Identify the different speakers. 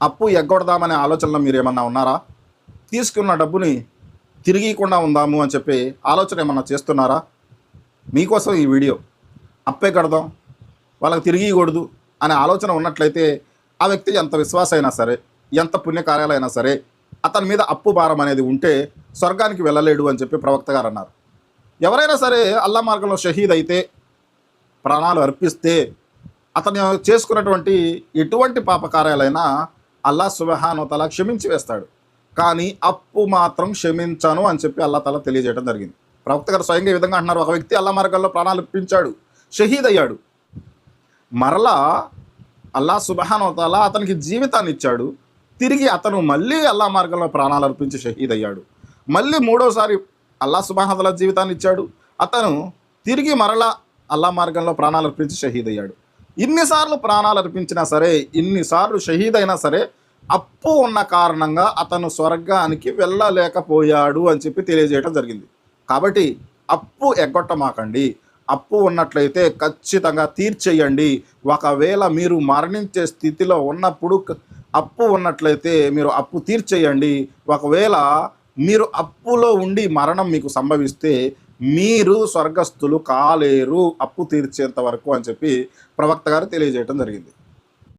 Speaker 1: అప్పు ఎగ్గొడదామనే ఆలోచనలో మీరు ఏమన్నా ఉన్నారా? తీసుకున్న డబ్బుని తిరిగికుండా ఉందాము అని చెప్పి ఆలోచన ఏమన్నా చేస్తున్నారా? మీకోసం ఈ వీడియో. అప్పే కడదాం. వాళ్ళకి తిరిగియకూడదు అనే ఆలోచన ఉన్నట్లయితే ఆ వ్యక్తి ఎంత విశ్వాస అయినా సరే ఎంత పుణ్యకార్యాలైనా సరే అతని మీద అప్పు భారం అనేది ఉంటే స్వర్గానికి వెళ్ళలేడు అని చెప్పి ప్రవక్త గారు అన్నారు. ఎవరైనా సరే అల్లా మార్గంలో షహీద్ అయితే ప్రాణాలు అర్పిస్తే అతను చేసుకున్నటువంటి ఎటువంటి పాపకార్యాలైనా అల్లా సుబహానోతల క్షమించి వేస్తాడు. కానీ అప్పు మాత్రం క్షమించను అని చెప్పి అల్లా తల తెలియజేయడం జరిగింది. ప్రవక్త గారు స్వయంగా ఈ విధంగా అంటున్నారు. ఒక వ్యక్తి అల్లా మార్గంలో ప్రాణాలు ఇప్పించాడు షహీద్ అయ్యాడు. మరలా అల్లా సుబహానోతల అతనికి జీవితాన్ని ఇచ్చాడు. తిరిగి అతను మళ్ళీ అల్లా మార్గంలో ప్రాణాలు అర్పించి షహీద్ అయ్యాడు. మళ్ళీ మూడోసారి అల్లా సుబహానతల జీవితాన్ని ఇచ్చాడు. అతను తిరిగి మరలా అల్లా మార్గంలో ప్రాణాలు అర్పించి షహీద్ అయ్యాడు. ఇన్నిసార్లు ప్రాణాలు అర్పించినా సరే ఇన్నిసార్లు షహీద్ అయినా సరే అప్పు ఉన్న కారణంగా అతను స్వర్గానికి వెళ్ళలేకపోయాడు అని చెప్పి తెలియజేయడం జరిగింది. కాబట్టి అప్పు ఎగ్గొట్టమాకండి. అప్పు ఉన్నట్లయితే ఖచ్చితంగా తీర్చేయండి. ఒకవేళ మీరు మరణించే స్థితిలో ఉన్నప్పుడు అప్పు ఉన్నట్లయితే మీరు అప్పు తీర్చేయండి. ఒకవేళ మీరు అప్పులో ఉండి మరణం మీకు సంభవిస్తే మీరు స్వర్గస్థులు కాలేరు అప్పు తీర్చేంత వరకు అని చెప్పి ప్రవక్త గారు తెలియజేయడం జరిగింది.